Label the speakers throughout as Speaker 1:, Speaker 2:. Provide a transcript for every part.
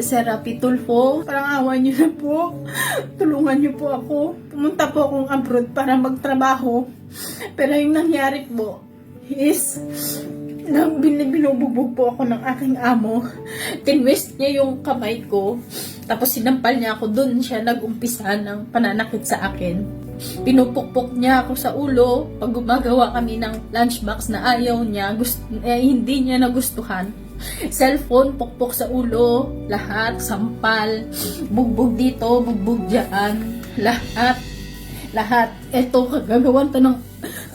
Speaker 1: Sir Rapi Tulfo. Parang awa niyo na po. Tulungan niyo po ako. Pumunta po akong abroad para magtrabaho. Pero yung nangyari po is nang bin- binububog po ako ng aking amo. Tinwist niya yung kamay ko. Tapos sinampal niya ako. Doon siya nag-umpisa ng pananakit sa akin. Pinupukpok niya ako sa ulo pag gumagawa kami ng lunchbox na ayaw niya, gust eh, hindi niya nagustuhan. Cellphone, pukpok sa ulo, lahat, sampal, bugbog dito, bugbog dyan, lahat, lahat. Ito, kagagawan to ng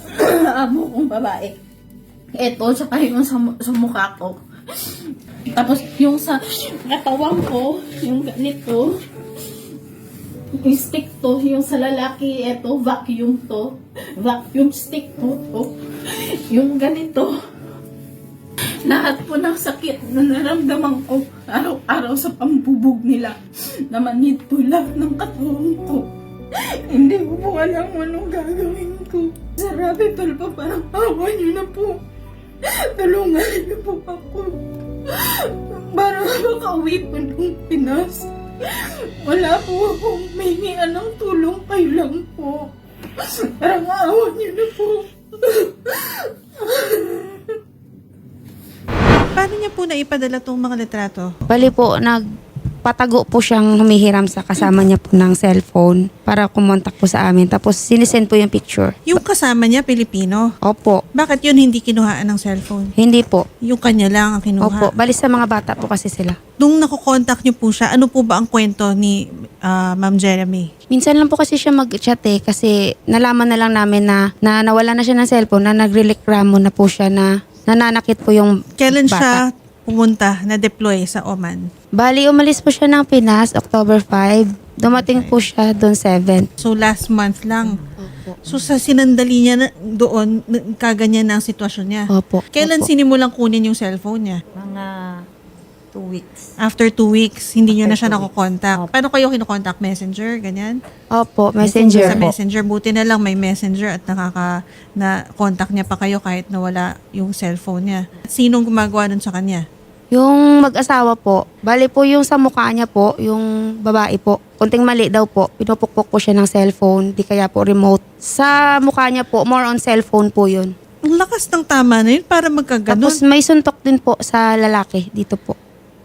Speaker 1: amo kong babae. Ito, tsaka yung sa, sa mukha ko. Tapos yung sa katawan ko, yung ganito, yung stick to, yung sa lalaki, eto, vacuum to. Vacuum stick to, to. Yung ganito. Lahat po ng sakit na naramdaman ko araw-araw sa pambubog nila. Namanid po lahat ng katawan ko. Hindi ko po alam anong gagawin ko. Sarabi tulpa, parang awa niyo na po. Tulungan niyo po ako. Para makauwi po ng Pinas. Wala po akong mahingian ng tulong kayo lang po. Parang awa niyo na po.
Speaker 2: Paano niya po naipadala tong mga litrato?
Speaker 3: Bali po, nagpatago po siyang humihiram sa kasama niya po ng cellphone para kumontak po sa amin. Tapos sinisend po yung picture.
Speaker 2: Yung kasama niya, Pilipino.
Speaker 3: Opo.
Speaker 2: Bakit yun hindi kinuhaan ng cellphone?
Speaker 3: Hindi po.
Speaker 2: Yung kanya lang ang kinuha.
Speaker 3: Opo. Bali sa mga bata po kasi sila.
Speaker 2: Nung nakokontakt niyo po siya, ano po ba ang kwento ni ah, Ma'am Jeremy?
Speaker 3: Minsan lang po kasi siya mag-chat eh kasi nalaman na lang namin na, na nawala na siya ng cellphone na nagreklamo na po siya na nananakit po yung
Speaker 2: Kailan
Speaker 3: bata.
Speaker 2: siya pumunta na deploy sa Oman?
Speaker 3: Bali, umalis po siya ng Pinas, October 5. Dumating po siya doon 7.
Speaker 2: So last month lang. So sa sinandali niya na, doon, kaganyan na ang sitwasyon niya.
Speaker 3: Opo.
Speaker 2: Kailan
Speaker 3: Opo.
Speaker 2: sinimulang kunin yung cellphone niya?
Speaker 4: Mga two weeks.
Speaker 2: After two weeks, hindi niyo na siya
Speaker 4: two weeks.
Speaker 2: nakokontak.
Speaker 4: Opo.
Speaker 2: Paano kayo kinokontak? Messenger? Ganyan?
Speaker 3: Opo,
Speaker 2: Sa
Speaker 3: messenger.
Speaker 2: messenger, buti na lang may messenger at nakaka na contact niya pa kayo kahit nawala yung cellphone niya. Sinong gumagawa nun sa kanya?
Speaker 3: Yung mag-asawa po, bali po yung sa mukha niya po, yung babae po, kunting mali daw po, pinupukpok po siya ng cellphone, di kaya po remote. Sa mukha niya po, more on cellphone po yun.
Speaker 2: Ang lakas ng tama na yun para magkaganon
Speaker 3: Tapos may suntok din po sa lalaki dito po.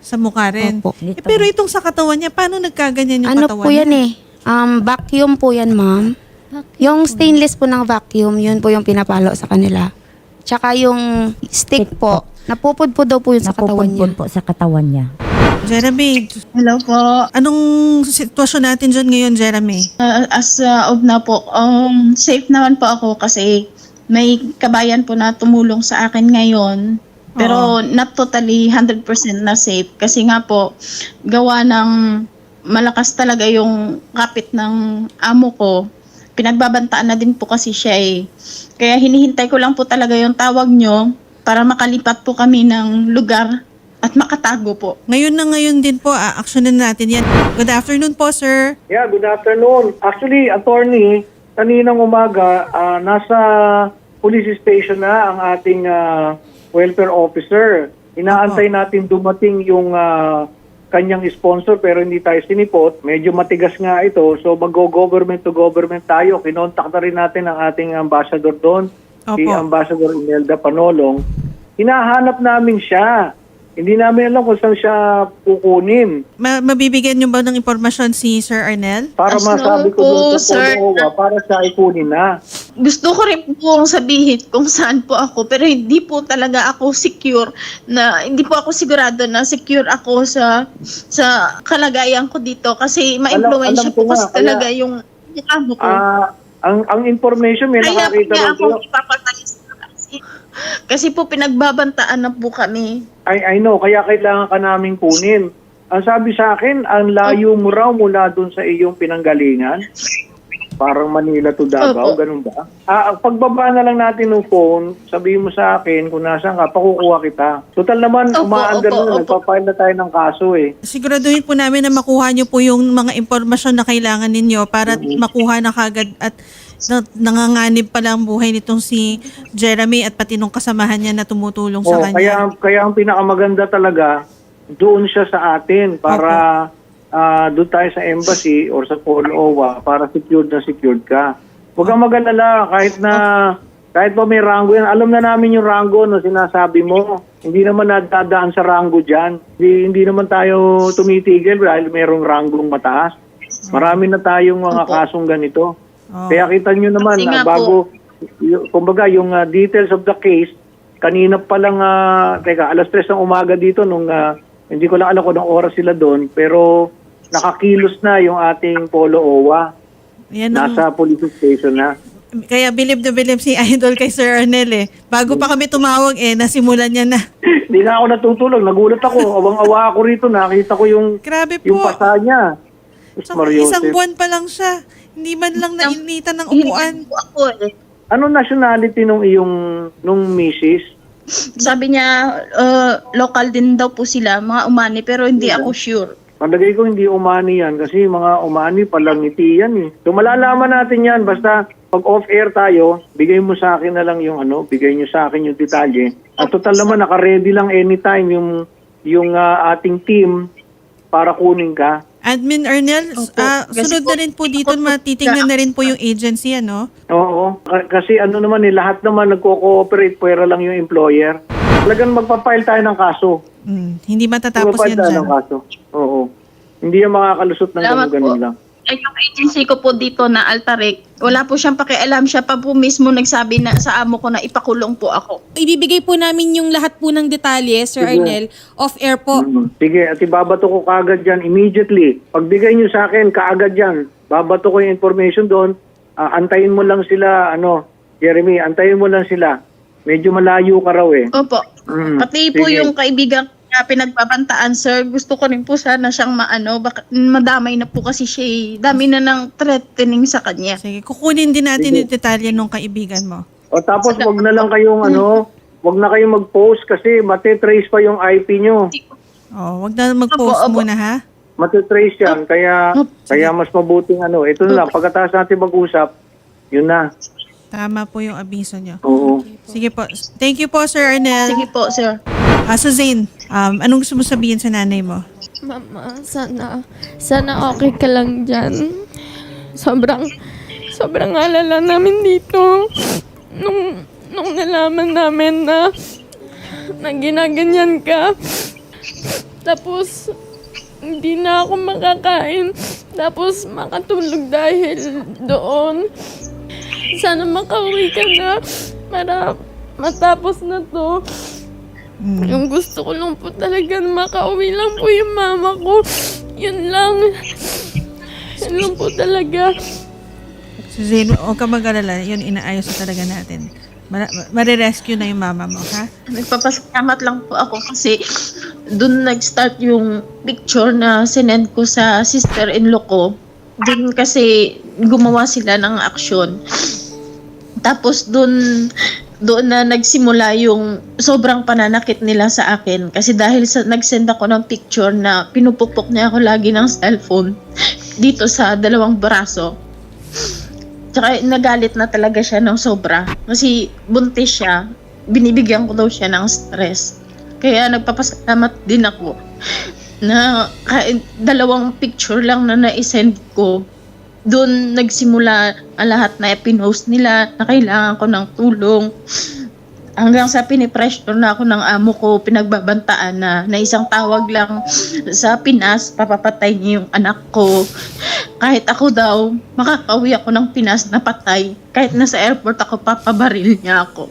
Speaker 2: Sa mukha rin.
Speaker 3: Opo.
Speaker 2: Eh, pero itong sa katawan niya, paano nagkaganyan yung
Speaker 3: Ano
Speaker 2: katawan
Speaker 3: po yan
Speaker 2: niya?
Speaker 3: eh? Um, vacuum po yan, ma'am. Yung stainless po ng vacuum, yun po yung pinapalo sa kanila. Tsaka yung stick po, napupod po daw po yun sa katawan niya.
Speaker 4: Napupudpud po sa katawan niya.
Speaker 2: Jeremy,
Speaker 1: Hello po.
Speaker 2: anong sitwasyon natin dyan ngayon, Jeremy?
Speaker 1: Uh, as uh, of na po, um, safe naman po ako kasi may kabayan po na tumulong sa akin ngayon. Pero not totally 100% na safe kasi nga po gawa ng malakas talaga yung kapit ng amo ko. Pinagbabantaan na din po kasi siya eh. Kaya hinihintay ko lang po talaga yung tawag nyo para makalipat po kami ng lugar at makatago po.
Speaker 2: Ngayon na ngayon din po, a-actionin natin yan. Good afternoon po, sir.
Speaker 5: Yeah, good afternoon. Actually, attorney, kaninang umaga, ah, nasa police station na ang ating ah, welfare officer. Inaantay natin dumating yung ah, kanyang sponsor pero hindi tayo sinipot. Medyo matigas nga ito. So mag-government to government tayo. Kinontak na rin natin ang ating ambassador doon, si
Speaker 2: Opo.
Speaker 5: Ambassador Imelda Panolong. Hinahanap namin siya. Hindi namin alam kung saan siya kukunin.
Speaker 2: Ma- mabibigyan niyo ba ng impormasyon si Sir Arnel?
Speaker 5: Para
Speaker 1: As
Speaker 5: masabi ko
Speaker 1: po,
Speaker 5: doon sa
Speaker 1: sir.
Speaker 5: Para siya ikunin na.
Speaker 1: gusto ko rin po sabihin kung saan po ako pero hindi po talaga ako secure na hindi po ako sigurado na secure ako sa sa kalagayan ko dito kasi ma-influensya
Speaker 5: alam ko
Speaker 1: po kasi
Speaker 5: nga, kaya-
Speaker 1: talaga yung yung amo ko.
Speaker 5: Ah, ang ang information may
Speaker 1: Kaya po
Speaker 5: nakakita
Speaker 1: niya
Speaker 5: rin
Speaker 1: ako ipapatay sa kasi, kasi po pinagbabantaan na po kami.
Speaker 5: I, I know, kaya kailangan ka naming kunin. Ang sabi sa akin, ang layo mo raw mula doon sa iyong pinanggalingan. Parang Manila to Davao,
Speaker 1: Opo.
Speaker 5: ganun ba? Ah, ang pagbaba na lang natin ng phone, sabihin mo sa akin kung nasaan ka, pakukuha kita. Total naman,
Speaker 1: Opo,
Speaker 5: umaandar
Speaker 1: opo,
Speaker 5: na,
Speaker 1: opo.
Speaker 5: nagpapile na tayo ng kaso eh.
Speaker 2: Siguraduhin po namin na makuha niyo po yung mga impormasyon na kailangan ninyo para makuha na kagad at na, nanganganib pala ang buhay nitong si Jeremy at pati nung kasamahan niya na tumutulong sa
Speaker 5: Oh,
Speaker 2: kanya.
Speaker 5: kaya, kaya ang pinakamaganda talaga, doon siya sa atin para ah, doon tayo sa embassy or sa Polo OWA para secured na secured ka. Huwag kang mag-alala kahit na kahit pa may rango yan. Alam na namin yung rango na sinasabi mo. Hindi naman nadadaan sa rango dyan. Hindi, hindi naman tayo tumitigil dahil mayroong ranggong mataas. Marami na tayong mga kasong ganito.
Speaker 2: Oh.
Speaker 5: Kaya kita nyo naman,
Speaker 1: Kasi nga
Speaker 5: bago, y- kumbaga yung ah, details of the case, kanina pa lang, ah, teka, alas 3 ng umaga dito, nung, ah, hindi ko lang alam kung anong oras sila doon, pero nakakilos na yung ating Polo OWA.
Speaker 2: Yan ang-
Speaker 5: Nasa police station na.
Speaker 2: kaya bilib na bilib si Idol kay Sir Arnel eh. Bago pa kami tumawag eh, nasimulan niya na.
Speaker 5: Hindi na ako natutulog, nagulat ako, awang-awa ako rito, nakita ko yung,
Speaker 2: Grabe
Speaker 5: yung
Speaker 2: po.
Speaker 5: pasa niya. Diyos
Speaker 2: Sa
Speaker 5: Mario
Speaker 2: isang buwan pa lang siya. Hindi man lang nainitan ng upuan.
Speaker 1: Ako eh.
Speaker 5: Ano nationality nung iyong, nung misis?
Speaker 1: Sabi niya, uh, local din daw po sila, mga umani, pero hindi ako sure.
Speaker 5: Palagay ko hindi umani yan kasi mga umani palang ngiti yan eh. So malalaman natin yan basta pag off-air tayo, bigay mo sa akin na lang yung ano, bigay niyo sa akin yung detalye. At total naman naka-ready lang anytime yung yung ah, ating team para kunin ka.
Speaker 2: Admin Arnel,
Speaker 1: Opo. Kasi
Speaker 2: sunod
Speaker 1: po,
Speaker 2: na rin po dito, matitingnan na rin po yung agency, ano?
Speaker 5: Oo. K- Kasi ano naman eh, lahat naman nagko-cooperate, pwera lang yung employer. Talagang magpa-file tayo ng kaso.
Speaker 2: Mm, hindi matatapos
Speaker 5: Magpa-file
Speaker 2: yan
Speaker 5: tayo
Speaker 2: dyan.
Speaker 5: ng kaso. Oo. Hindi yan makakalusot ng
Speaker 1: Salamat
Speaker 5: ganun-ganun
Speaker 1: po.
Speaker 5: lang.
Speaker 1: Ay, yung agency ko po dito na Altarec, wala po siyang pakialam. Siya pa po mismo nagsabi na sa amo ko na ipakulong po ako.
Speaker 6: Ibibigay po namin yung lahat po ng detalye, Sir
Speaker 5: Sige.
Speaker 6: Arnel, off-air po.
Speaker 5: Mm. Sige, at ibabato ko kaagad dyan immediately. Pagbigay nyo sa akin, kaagad dyan. Babato ko yung information doon. Ah, antayin mo lang sila, ano, Jeremy, antayin mo lang sila. Medyo malayo ka raw eh.
Speaker 1: Opo.
Speaker 5: Mm,
Speaker 1: Pati po
Speaker 5: sige.
Speaker 1: yung kaibigan na pinagbabantaan, sir, gusto ko rin po sana siyang maano, baka, madamay na po kasi siya eh. Dami na ng threatening sa kanya.
Speaker 2: Sige, kukunin din natin
Speaker 5: Sige.
Speaker 2: yung detalye nung kaibigan mo.
Speaker 5: O tapos wag na lang kayong ano, wag na kayong mag-post kasi matitrace pa yung IP nyo.
Speaker 2: Oh, wag na mag-post
Speaker 1: Opo, opo.
Speaker 2: muna ha.
Speaker 5: Matitrace yan. Kaya, kaya mas mabuting ano. Ito na lang, pagkatapos natin mag-usap, yun na.
Speaker 2: Tama po yung abiso nyo.
Speaker 5: Oo.
Speaker 2: Sige po. Thank you po, Sir Arnel.
Speaker 1: Sige po, sir.
Speaker 2: Ah, so Zane, um, anong gusto mo sabihin sa nanay mo?
Speaker 7: Mama, sana, sana okay ka lang dyan. Sobrang, sobrang alala namin dito. Nung, nung nalaman namin na, na ginaganyan ka. Tapos, hindi na ako makakain. Tapos, makatulog dahil doon. Sana makauwi ka na para matapos na to. Yung gusto ko lang po talaga na makauwi lang po yung mama ko. Yun lang. Yun lang po talaga.
Speaker 2: So Zane, huwag ka mag-alala. Yun, inaayos na talaga natin. Ma- Marirescue na yung mama mo, ha?
Speaker 1: Nagpapasalamat lang po ako kasi doon nag-start yung picture na sinend ko sa sister-in-law ko. Doon kasi gumawa sila ng aksyon. Tapos doon doon na nagsimula yung sobrang pananakit nila sa akin kasi dahil sa nagsend ako ng picture na pinupukpok niya ako lagi ng cellphone dito sa dalawang braso. Tsaka nagalit na talaga siya ng sobra. Kasi buntis siya, binibigyan ko daw siya ng stress. Kaya nagpapasalamat din ako na dalawang picture lang na na-send ko, doon nagsimula ang lahat na pinost nila na kailangan ko ng tulong. Hanggang sa pinipressure na ako ng amo ko, pinagbabantaan na, na isang tawag lang sa Pinas, papapatay niya yung anak ko. Kahit ako daw, makakauwi ako ng Pinas na patay. Kahit nasa airport ako, papabaril niya ako.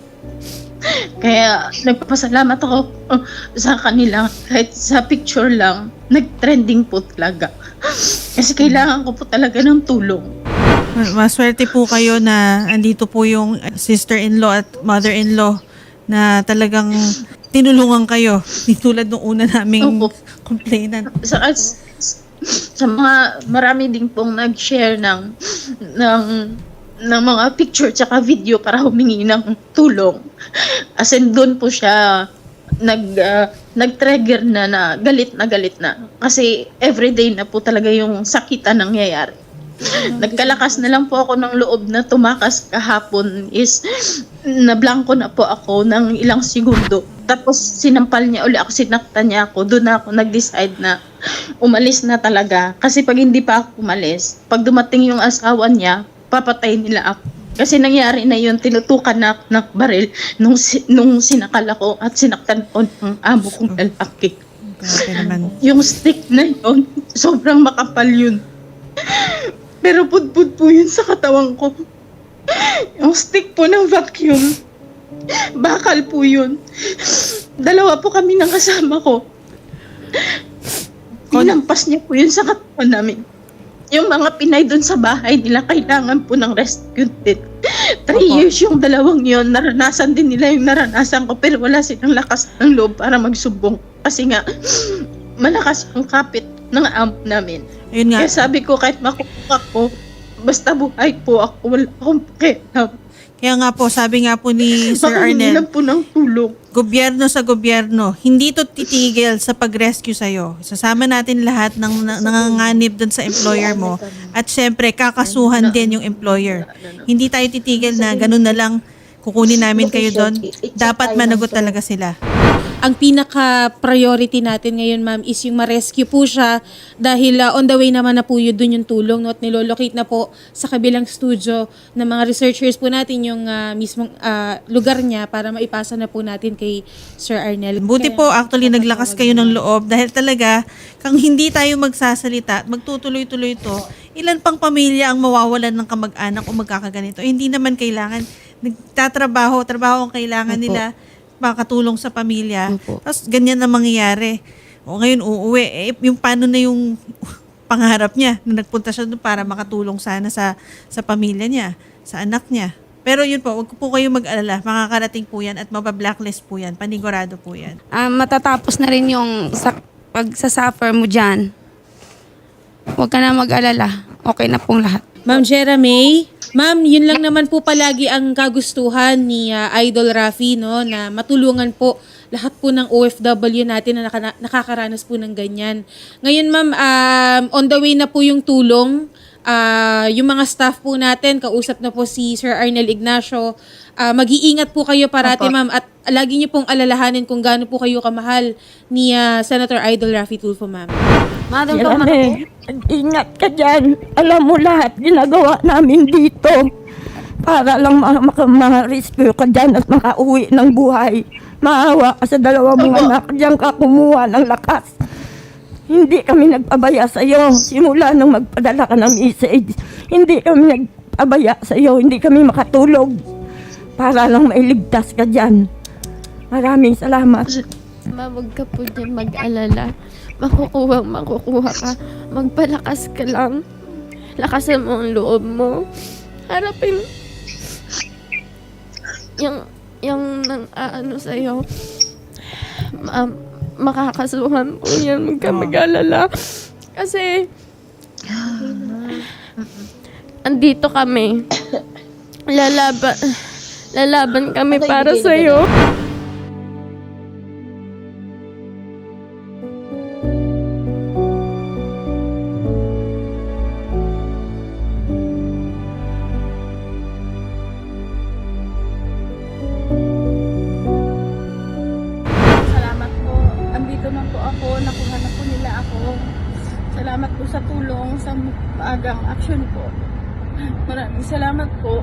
Speaker 1: Kaya nagpapasalamat ako sa kanila. Kahit sa picture lang, nag-trending po talaga. Kasi kailangan ko po talaga ng tulong.
Speaker 2: Ma- Maswerte po kayo na andito po yung sister-in-law at mother-in-law na talagang tinulungan kayo. Di tulad nung una naming
Speaker 1: Opo.
Speaker 2: complainant.
Speaker 1: sa, sa mga marami din pong nag-share ng ng ng mga picture tsaka video para humingi ng tulong. As in doon po siya nag ah, nag-trigger na na galit na galit na kasi everyday na po talaga yung sakitan nangyayari. Nagkalakas na lang po ako ng loob na tumakas kahapon is nablangko na po ako ng ilang segundo. Tapos sinampal niya uli ako, sinaktan niya ako. Doon na ako nag-decide na umalis na talaga. Kasi pag hindi pa ako umalis, pag dumating yung asawa niya, papatay nila ako. Kasi nangyari na yun, tinutukan na ako ng baril nung, si- nung sinakal ako at sinaktan ko ng amo kong lalaki.
Speaker 2: Grabe naman.
Speaker 1: Yung stick na yun, sobrang makapal yun. Pero pudpud po yun sa katawan ko. Yung stick po ng vacuum, bakal po yun. Dalawa po kami ng kasama ko. Dinampas niya po yun sa katawan namin. Yung mga Pinay doon sa bahay nila, kailangan po ng rescue din. Three
Speaker 2: Opo.
Speaker 1: years yung dalawang yun, naranasan din nila yung naranasan ko, pero wala silang lakas ng loob para magsubong. Kasi nga, malakas ang kapit ng amp namin.
Speaker 2: Ayun nga.
Speaker 1: Kaya sabi ko, kahit makuha ko, basta buhay po ako, wala akong pakialam.
Speaker 2: Kaya nga po, sabi nga po ni Sir
Speaker 1: Makahingi
Speaker 2: Arnel,
Speaker 1: lang po ng tulong.
Speaker 2: gobyerno sa gobyerno, hindi to titigil sa pag-rescue sa'yo. Sasama natin lahat ng na- nanganganib dun sa employer mo. At syempre, kakasuhan din yung employer. Hindi tayo titigil na ganun na lang kukunin namin kayo doon. Dapat managot talaga sila.
Speaker 6: Ang pinaka-priority natin ngayon, ma'am, is yung ma-rescue po siya dahil uh, on the way naman na po yun dun yung tulong no? at nilolocate na po sa kabilang studio ng mga researchers po natin yung uh, mismong uh, lugar niya para maipasa na po natin kay Sir Arnel.
Speaker 2: Buti
Speaker 6: Kaya-
Speaker 2: po actually naglakas kayo ng loob dahil talaga kang hindi tayo magsasalita at magtutuloy-tuloy to, ilan pang pamilya ang mawawalan ng kamag-anak o magkakaganito. Eh, Hindi naman kailangan nagtatrabaho, trabaho ang kailangan
Speaker 3: Opo.
Speaker 2: nila makatulong sa pamilya.
Speaker 3: Opo.
Speaker 2: Tapos ganyan na mangyayari. O ngayon uuwi, eh, yung paano na yung pangarap niya na nagpunta siya doon para makatulong sana sa sa pamilya niya, sa anak niya. Pero yun po, wag po kayo mag-alala. Makakarating po yan at mabablacklist po yan. Panigurado po yan.
Speaker 3: Ah, matatapos na rin yung sa, pagsasuffer mo dyan. Huwag ka na mag-alala. Okay na pong lahat.
Speaker 6: Ma'am Jeremy, ma'am, yun lang naman po palagi ang kagustuhan ni uh, Idol Rafi, no, na matulungan po lahat po ng OFW natin na naka- nakakaranas po ng ganyan. Ngayon, ma'am, um, on the way na po yung tulong. Ah, yung mga staff po natin, kausap na po si Sir Arnel Ignacio. Ah, mag-iingat po kayo parati, ma'am, at lagi niyo pong alalahanin kung gaano po kayo kamahal ni ah, Senator Idol Rafi Tulfo, ma'am.
Speaker 3: Madam
Speaker 8: Yan
Speaker 3: Toma,
Speaker 8: eh. Ingat ka dyan. Alam mo lahat, ginagawa namin dito. Para lang ma- ma-rescue ka dyan at makauwi ng buhay. Maawa ka sa dalawa mong anak. Diyan ka kumuha ng lakas. Hindi kami nagpabaya sa iyo. Simula nung magpadala ka ng message, hindi kami nagpabaya sa iyo. Hindi kami makatulog. Para lang mailigtas ka dyan. Maraming salamat.
Speaker 7: Ma, huwag ka po dyan mag-alala. Makukuha, makukuha ka. Magpalakas ka lang. Lakasan mo ang loob mo. Harapin yung yung nang aano sa'yo. Ma, makakasuhan po yan. Huwag ka mag-alala. Kasi andito kami. Lalaban lalaban kami para sa'yo.
Speaker 9: Salamat Salamat po sa tulong sa maagang action po. Maraming salamat po.